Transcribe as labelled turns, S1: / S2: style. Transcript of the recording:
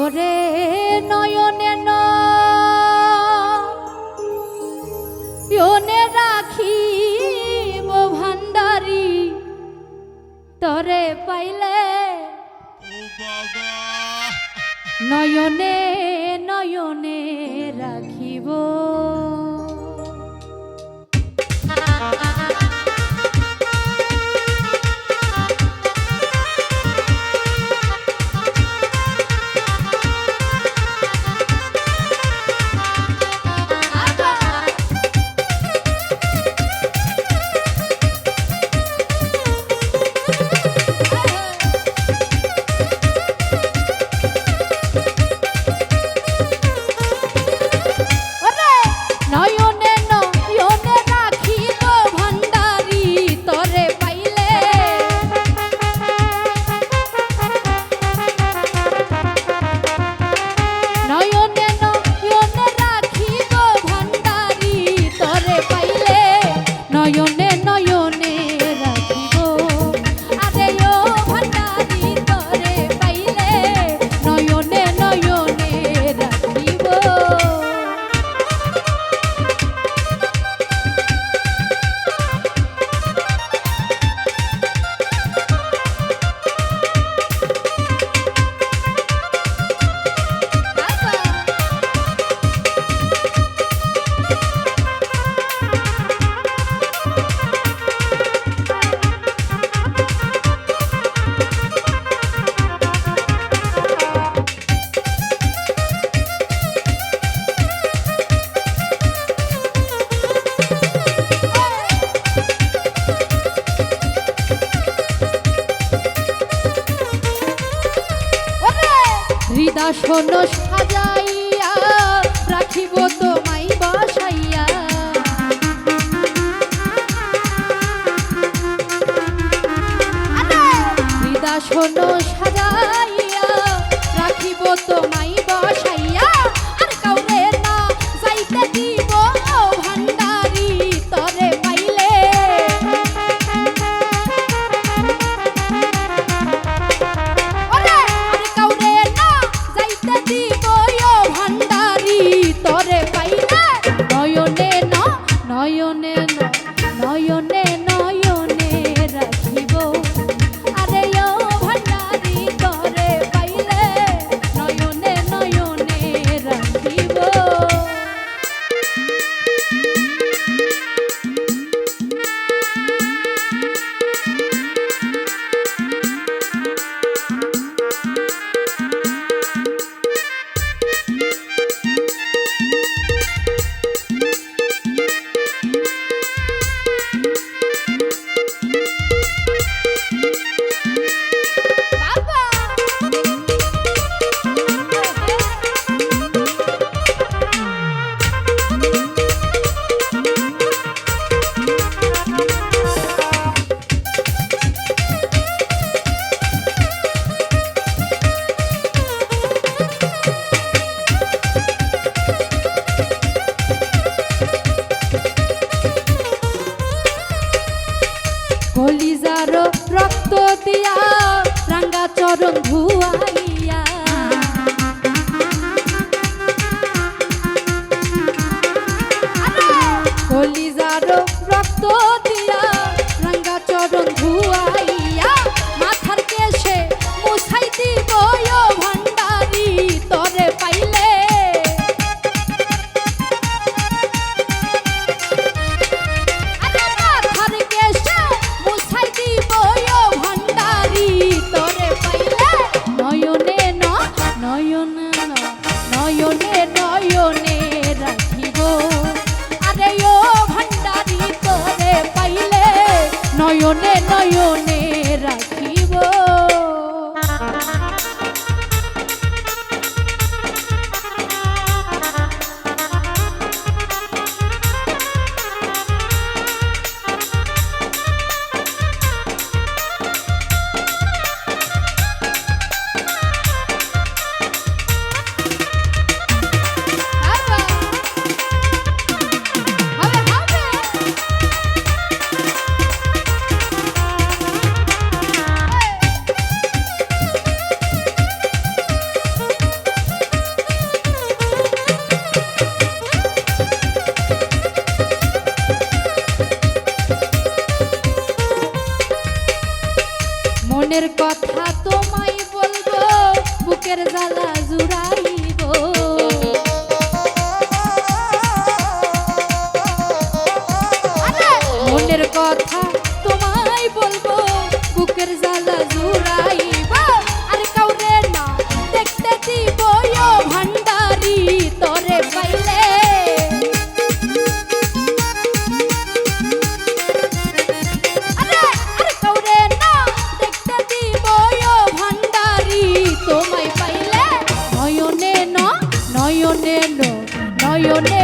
S1: ওরে নয়নে নয়নে রাখি ভান্ডারি তরে পাইলে নয়নে নয়নে রাখিব। আসন সাজাইয়া রাখিব তোমায় বাসাইয়া। হৃদাসন বন্ধু আইয়া। কলিজার রক্ত নয়নে কথা lionel